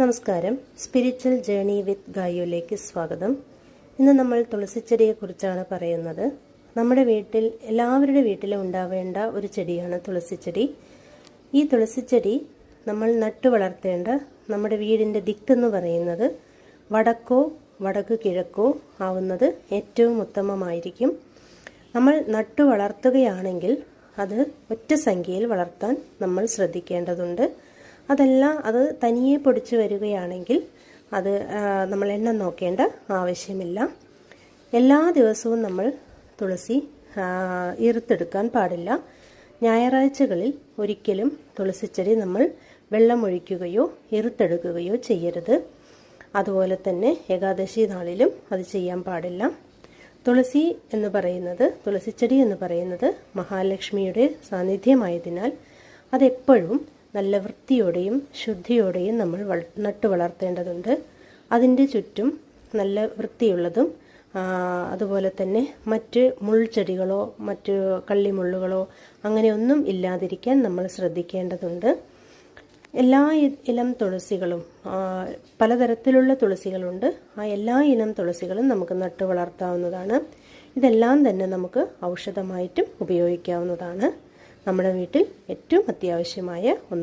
നമസ്കാരം. Spiritual journey വിത്ത് ഗായുലേക്ക് സ്വാഗതം. ഇന്ന് നമ്മൾ തുളസിച്ചെടിയെക്കുറിച്ചാണ് പറയുന്നത്. നമ്മുടെ വീട്ടിൽ എല്ലാവരുടെ വീട്ടിലും ഉണ്ടാവേണ്ട ഒരു ചെടിയാണ് തുളസിച്ചെടി. ഈ തുളസിച്ചെടി നമ്മൾ നട്ടു വളർത്തേണ്ട നമ്മുടെ വീടിന്റെ ദിക്കെന്ന് പറയുന്നത് വടക്കോ വടക്ക് കിഴക്കോ ആവുന്നത് ഏറ്റവും ഉത്തമമായിരിക്കും. നമ്മൾ നട്ടു വളർത്തുകയാണെങ്കിൽ അത് ഒറ്റ സംഖ്യയിൽ വളർത്താൻ നമ്മൾ ശ്രദ്ധിക്കേണ്ടതുണ്ട്. അതല്ല അത് തനിയെ പൊടിച്ച് വരികയാണെങ്കിൽ അത് നമ്മൾ എണ്ണം നോക്കേണ്ട ആവശ്യമില്ല. എല്ലാ ദിവസവും നമ്മൾ തുളസി ഈർത്തെടുക്കാൻ പാടില്ല. ഞായറാഴ്ചകളിൽ ഒരിക്കലും തുളസിച്ചെടി നമ്മൾ വെള്ളമൊഴിക്കുകയോ ഈർത്തെടുക്കുകയോ ചെയ്യരുത്. അതുപോലെ തന്നെ ഏകാദശി നാളിലും അത് ചെയ്യാൻ പാടില്ല. തുളസി എന്ന് പറയുന്നത് തുളസിച്ചെടി എന്ന് പറയുന്നത് മഹാലക്ഷ്മിയുടെ സാന്നിധ്യമായതിനാൽ അതെപ്പോഴും നല്ല വൃത്തിയോടെയും ശുദ്ധിയോടെയും നമ്മൾ നട്ടു വളർത്തേണ്ടതുണ്ട്. അതിന്റെ ചുറ്റും നല്ല വൃത്തിയുള്ളതും അതുപോലെ തന്നെ മറ്റ് മുൾച്ചെടികളോ മറ്റ് കള്ളിമുള്ളുകളോ അങ്ങനെയൊന്നും ഇല്ലാതിരിക്കാൻ നമ്മൾ ശ്രദ്ധിക്കേണ്ടതുണ്ട്. എല്ലാ ഇനം തുളസികളും പലതരത്തിലുള്ള തുളസികളുണ്ട്. ആ എല്ലാ ഇനം തുളസികളും നമുക്ക് നട്ടു വളർത്താവുന്നതാണ്. ഇതെല്ലാം തന്നെ നമുക്ക് ഔഷധമായിട്ടും ഉപയോഗിക്കാവുന്നതാണ്. നമ്മുടെ വീട്ടിൽ ഏറ്റവും അത്യാവശ്യമായ ഒന്ന്